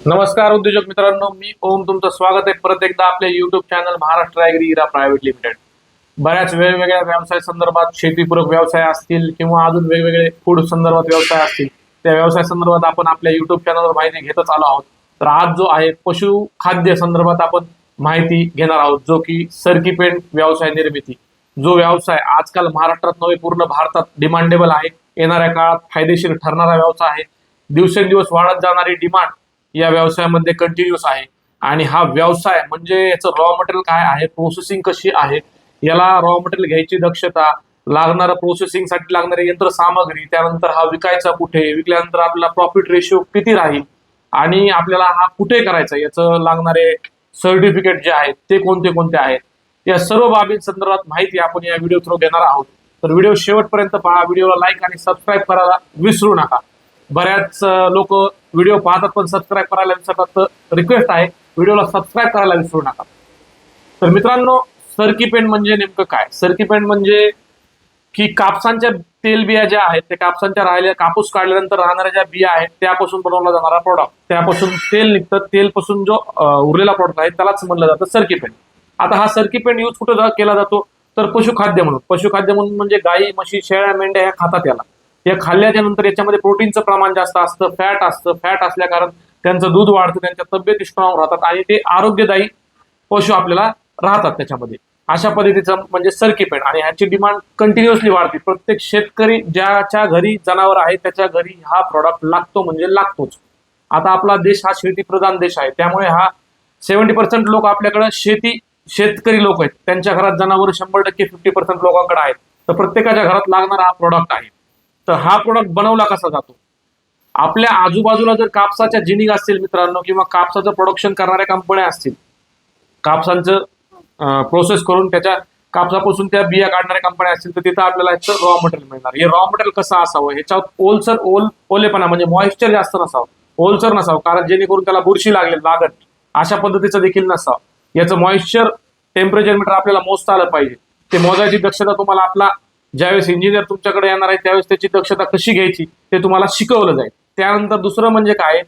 नमस्कार उद्योजक मित्रांनो. मी ओम तुमचं स्वागत आहे परत एकदा आपल्या YouTube channel Maharashtra agri era private limited बऱ्याच वेगवेगळ्या व्यवसाय संदर्भात शेतीपूरक व्यवसाय असतील किंवा अजून वेगवेगळे फूड संदर्भात व्यवसाय असतील त्या व्यवसाय संदर्भात आपण आपल्या युट्यूब चॅनलवर माहिती घेतच आलो आहोत. तर आज जो आहे पशु खाद्य संदर्भात आपण माहिती घेणार आहोत जो की सरकीपेंट व्यवसाय निर्मिती. जो व्यवसाय आजकाल महाराष्ट्रात नव्हे पूर्ण भारतात डिमांडेबल आहे. येणाऱ्या काळात फायदेशीर ठरणारा व्यवसाय आहे. दिवसेंदिवस वाढत जाणारी डिमांड या व्यवसायामध्ये कंटिन्युअस आहे. आणि हा व्यवसाय म्हणजे याचं रॉ मटेरियल काय आहे प्रोसेसिंग कशी आहे याला रॉ मटेरियल घ्यायची दक्षता लागणारं प्रोसेसिंगसाठी लागणारी यंत्रसामग्री त्यानंतर हा विकायचा कुठे विकल्यानंतर आपला प्रॉफिट रेशिओ किती राहील आणि आपल्याला हा कुठे करायचा याचं लागणारे सर्टिफिकेट जे आहेत ते कोणते कोणते आहेत या सर्व बाबींसंदर्भात माहिती आपण या व्हिडिओ थ्रू घेणार आहोत. तर व्हिडिओ शेवटपर्यंत पहा व्हिडिओला लाईक आणि सबस्क्राईब करायला विसरू नका. बऱ्याच लोक व्हिडिओ पाहतात पण सबस्क्राईब करायला विसरतात. तर रिक्वेस्ट आहे व्हिडिओला सबस्क्राईब करायला विसरू नका. तर मित्रांनो सरकी पेंट म्हणजे नेमकं काय? सरकी पेंट म्हणजे की कापसांच्या तेलबिया ज्या आहेत त्या कापसांच्या राहिल्या कापूस काढल्यानंतर राहणाऱ्या ज्या बिया आहेत त्यापासून बनवला जाणारा प्रोडक्ट त्यापासून तेल निघतं. तेलपासून जो उरलेला प्रोडक्ट आहे त्यालाच म्हणलं जातं सरकी पेंट आता हा सरकी पेंट यूज कुठं केला जातो? तर पशुखाद्य म्हणून. पशुखाद्य म्हणून म्हणजे गाई म्हशी शेळ्या मेंढ्या ह्या खातात याला. या खाल्ल्याच्या नंतर याच्यामध्ये प्रोटीनचं प्रमाण जास्त असतं फॅट असतं. फॅट असल्या कारण त्यांचं दूध वाढतं त्यांच्या तब्येती स्ट्रॉंग राहतात आणि ते आरोग्यदायी पशु आपल्याला राहतात त्याच्यामध्ये. अशा पद्धतीचं म्हणजे सरकी पेंट आणि ह्याची डिमांड कंटिन्युअसली वाढते. प्रत्येक शेतकरी ज्याच्या घरी जनावर आहे त्याच्या घरी हा प्रॉडक्ट लागतो म्हणजे लागतोच. आता आपला देश हा शेतीप्रधान देश आहे. त्यामुळे हा सेव्हन्टी पर्सेंट लोक आपल्याकडे शेती शेतकरी लोक आहेत. त्यांच्या घरात जनावर शंभर टक्के फिफ्टी पर्सेंट लोकांकडे आहेत. तर प्रत्येकाच्या घरात लागणारा हा प्रोडक्ट आहे. तर हा प्रोडक्ट बनवला कसा जातो? आपल्या आजूबाजूला जर कापसाच्या जिनिंग असतील मित्रांनो किंवा कापसाचं प्रोडक्शन करणाऱ्या कंपन्या असतील कापसांचं प्रोसेस करून त्याच्या कापसापासून त्या बिया काढणाऱ्या कंपन्या असतील तर तिथं आपल्याला ह्याचं रॉ मटेरियल मिळणार. हे रॉ मटेरियल कसं असावं? ह्याच्यात ओलसर ओल ओलेपणा म्हणजे मॉइश्चर जास्त नसावं. ओलसर नसावं कारण जेणेकरून त्याला बुरशी लागेल लागत अशा पद्धतीचं देखील नसावं. याचं मॉइश्चर टेम्परेचर मीटर आपल्याला मोजता आलं पाहिजे. ते मोजायची दक्षता तुम्हाला आपला ज्यावेळेस इंजिनियर तुमच्याकडे येणार आहे त्यावेळेस त्याची दक्षता कशी घ्यायची ते तुम्हाला शिकवलं जाईल. त्यानंतर दुसरं म्हणजे काय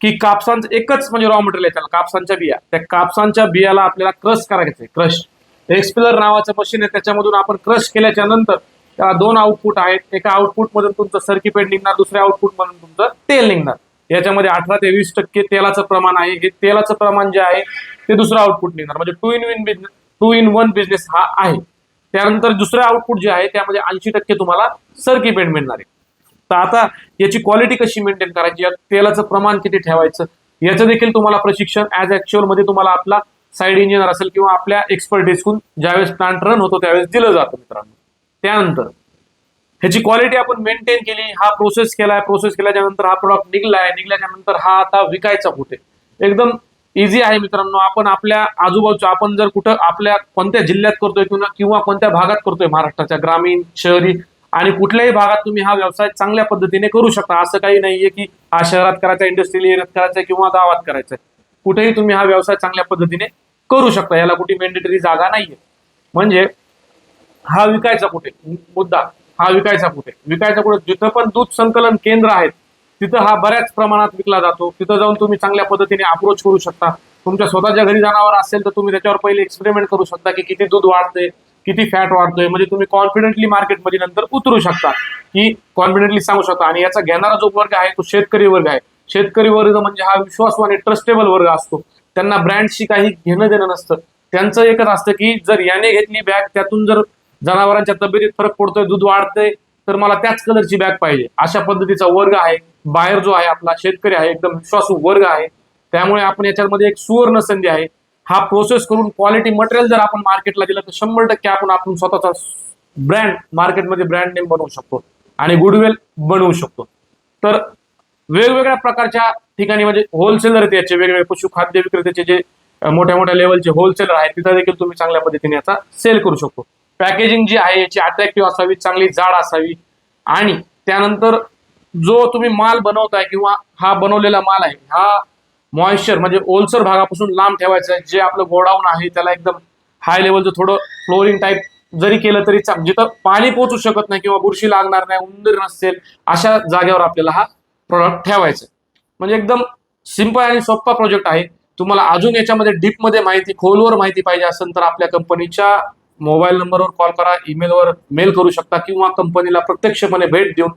की कापसांचं एकच म्हणजे रॉ मटेरियल आहे त्याला कापसांच्या बिया. त्या कापसांच्या बियाला आपल्याला क्रश करायचं आहे क्रश एक्सपिलर नावाचं मशीन आहे त्याच्यामधून आपण क्रश केल्याच्यानंतर त्याला दोन आउटपुट आहेत. एका आउटपुट मधून तुमचं सर्किपेट निघणार दुसऱ्या आउटपुट मधून तुमचं तेल निघणार. याच्यामध्ये अठरा ते वीस टक्के तेलाचं प्रमाण आहे. हे तेलाचं प्रमाण जे आहे ते दुसरं आउटपुट निघणार. म्हणजे two in win business two in one business हा आहे. त्यानंतर दुसरं आउटपुट जे आहे त्यामध्ये ऐंशी टक्के तुम्हाला सरकी पेंट मिळणार आहे. तर आता याची क्वालिटी कशी मेंटेन करायची? तेलाचं प्रमाण किती ठेवायचं? याचं देखील तुम्हाला प्रशिक्षण ऍज ऍक्च्युअलमध्ये तुम्हाला आपला साईड इंजिनियर असेल किंवा आपल्या एक्सपर्टीजकडून ज्यावेळेस प्लांट रन होतो त्यावेळेस दिलं जातं मित्रांनो. त्यानंतर ह्याची क्वालिटी आपण मेंटेन केली हा प्रोसेस केलाय प्रोसेस केल्याच्यानंतर हा प्रोडक्ट निघलाय निघल्याच्या नंतर हा आता विकायचा कुठे? एकदम इझी आहे मित्रांनो आपण आपल्या आजूबाजूच्या आपण जर कुठं आपल्या कोणत्या जिल्ह्यात करतोय किंवा किंवा कोणत्या भागात करतोय महाराष्ट्राच्या ग्रामीण शहरी आणि कुठल्याही भागात तुम्ही हा व्यवसाय चांगल्या पद्धतीने करू शकता. असं काही नाहीये की हा शहरात करायचा इंडस्ट्रियल एरियात करायचा किंवा गावात करायचा. कुठेही तुम्ही हा व्यवसाय चांगल्या पद्धतीने करू शकता. याला कुठे मेंडेटरी जागा नाहीये. म्हणजे हा विकायचा कुठे? मुद्दा हा विकायचा कुठे? विकायचा कुठे? जिथं पण दूध संकलन केंद्र आहेत तिथं हा बऱ्याच प्रमाणात विकला जातो. तिथं जाऊन तुम्ही चांगल्या पद्धतीने अप्रोच करू शकता. तुमच्या स्वतःच्या घरी जनावर असेल तर तुम्ही त्याच्यावर पहिले एक्सपेरिमेंट करू शकता की किती दूध वाढते किती फॅट वाढतोय. म्हणजे तुम्ही कॉन्फिडेंटली मार्केटमध्ये नंतर उतरू शकता. की कॉन्फिडेंटली सांगू शकता. आणि याचा घेणारा जो वर्ग आहे तो शेतकरी वर्ग आहे. शेतकरी वर्ग म्हणजे हा विश्वासू आणि ट्रस्टेबल वर्ग असतो. त्यांना ब्रँडशी काही घेणं देणं नसतं. त्यांचं एकच असतं की जर याने घेतली बॅग त्यातून जर जनावरांच्या तब्येतीत फरक पडतोय दूध वाढतंय तर मला त्याच कलरची बॅग पाहिजे. अशा पद्धतीचा वर्ग आहे. बाहेर जो आहे आपला शेतकरी आहे एकदम विश्वासू वर्ग आहे. त्यामुळे आपण याच्यामध्ये एक सुवर्ण संधी आहे. हा प्रोसेस करून क्वालिटी मटेरियल जर आपण मार्केटला दिलं तर शंभर टक्के आपण आपण स्वतःचा ब्रँड मार्केटमध्ये ब्रँड नेम बनवू शकतो. आणि गुडवेल बनवू शकतो. तर वेगवेगळ्या प्रकारच्या ठिकाणी म्हणजे होलसेलर आहेत याचे वेगवेगळे पशुखाद्य विक्रेत्याचे जे मोठ्या मोठ्या लेवलचे होलसेलर आहेत तिथं देखील तुम्ही चांगल्या पद्धतीने याचा सेल करू शकतो. पॅकेजिंग जी आहे याची अट्रॅक्टिव्ह असावी चांगली जाड असावी. आणि त्यानंतर जो तुम्ही माल बनवताय किंवा हा बनवलेला माल आहे हा मॉइश्चर म्हणजे ओलसर भागापासून लांब ठेवायचा आहे जे आपलं गोडाऊन आहे त्याला एकदम हाय लेवलचं थोडं फ्लोरिंग टाईप जरी केलं तरी जिथं पाणी पोचू शकत नाही किंवा बुरशी लागणार नाही उंदीर नसेल अशा जागेवर आपल्याला हा प्रोडक्ट ठेवायचा म्हणजे एकदम सिंपल आणि सोपा प्रोजेक्ट आहे. तुम्हाला अजून याच्यामध्ये डीपमध्ये माहिती खोलवर माहिती पाहिजे असेल तर आपल्या कंपनीच्या मोबाईल नंबरवर कॉल करा ईमेलवर मेल करू शकता किंवा कंपनीला प्रत्यक्षपणे भेट देऊन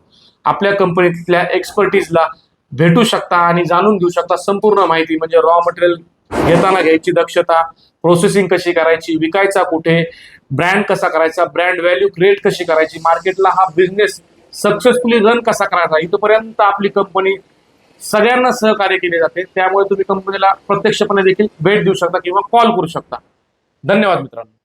आपल्या कंपनीतल्या एक्सपर्टीजला भेटू शकता आणि जाणून घेऊ शकता संपूर्ण माहिती. म्हणजे रॉ मटेरियल घेताना घ्यायची दक्षता प्रोसेसिंग कशी करायची विकायचा कुठे ब्रँड कसा करायचा ब्रँड व्हॅल्यू क्रिएट कशी करायची मार्केटला हा बिझनेस सक्सेसफुली रन कसा करायचा इथपर्यंत आपली कंपनी सगळ्यांना सहकार्य केले जाते. त्यामुळे तुम्ही कंपनीला प्रत्यक्षपणे देखील भेट देऊ शकता किंवा कॉल करू शकता. धन्यवाद मित्रांनो.